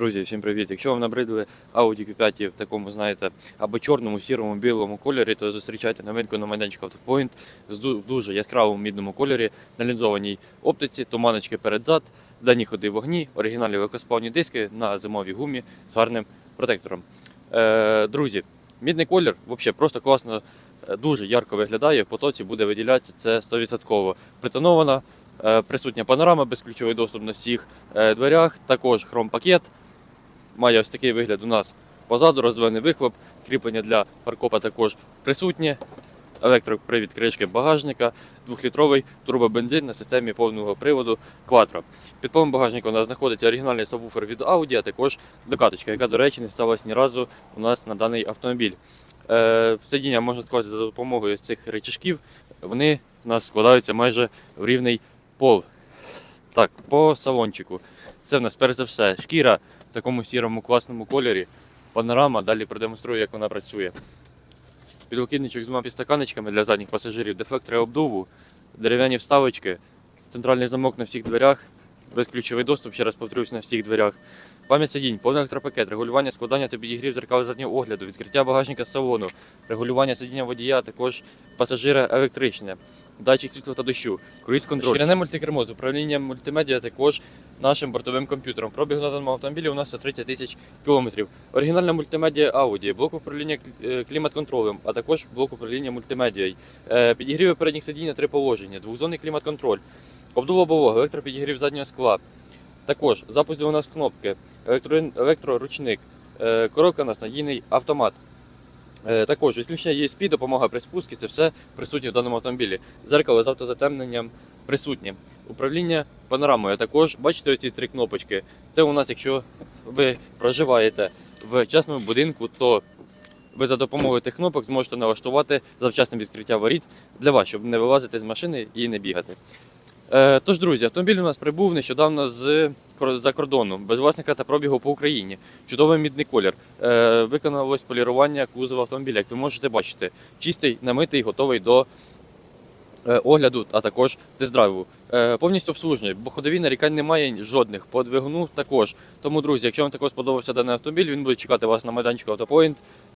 Друзі, всім привіт! Якщо вам набридли Audi Q5 в такому, знаєте, або чорному, сірому, білому кольорі, то зустрічайте новинку на майданчику з в дуже яскравому мідному кольорі, на лінзованій оптиці, туманочки перед-зад, дані ходи вогні, оригінальні легкосплавні диски на зимовій гумі з гарним протектором. Е, друзі, мідний колір взагалі просто класно, е, дуже ярко виглядає. В потоці буде виділятися це 100%. Притонована, е, присутня панорама, безключовий доступ на всіх е, дверях, також хром-пакет. Має ось такий вигляд у нас позаду, роздвоєний вихлоп, кріплення для фаркопа також присутнє. Електропривід кришки багажника, 2-літровий турбобензин на системі повного приводу Quattro. Під повним багажником у нас знаходиться оригінальний сабвуфер від Audi, а також докаточка, яка, до речі, не сталася ні разу у нас на даний автомобіль. Е, сидіння можна скласти за допомогою цих речашків. Вони у нас складаються майже в рівний пол. Так, по салончику. Це в нас перш за все шкіра в такому сірому класному кольорі. Панорама, далі продемонструю, як вона працює. Підлокітничок з двома підстаканечками для задніх пасажирів, дефектори обдуву, дерев'яні вставочки, центральний замок на всіх дверях, безключовий доступ, ще раз повторюсь, на всіх дверях. Пам'ять сидінь, повний електропакет, регулювання складання та підігрів зеркал заднього огляду, відкриття багажника салону, регулювання сидіння водія, також пасажира електричне, датчик світла та дощу, круїз контроль. Шкіряне мультикермо з управлінням мультимедіа також нашим бортовим комп'ютером. Пробіг на даному автомобілі у нас 130 тисяч кілометрів. Оригінальна мультимедіа Audi, блок управління е, клімат-контролем, а також блок управління мультимедією. Е, Підігріви передніх сидінь на три положення, двохзонний клімат-контроль, лобового, електропідігрів заднього скла. Також запуск у нас кнопки, електро, електроручник, е, коробка у нас надійний автомат. Е, Також відключення ESP, допомога при спуску, це все присутнє в даному автомобілі. Зеркало з автозатемненням присутнє. Управління панорамою. Також бачите оці три кнопочки. Це у нас, якщо ви проживаєте в частному будинку, то ви за допомогою тих кнопок зможете налаштувати завчасне відкриття воріт для вас, щоб не вилазити з машини і не бігати. Е, Тож, друзі, автомобіль у нас прибув нещодавно з за кордону, без власника та пробігу по Україні. Чудовий мідний колір. Е, Виконалось полірування кузова автомобіля, як ви можете бачити. Чистий, намитий, готовий до е, огляду, а також тест-драйву. Повністю обслужений, бо ходові нарікань немає жодних. По двигуну також. Тому, друзі, якщо вам також сподобався даний автомобіль, він буде чекати вас на майданчику Автопоінт.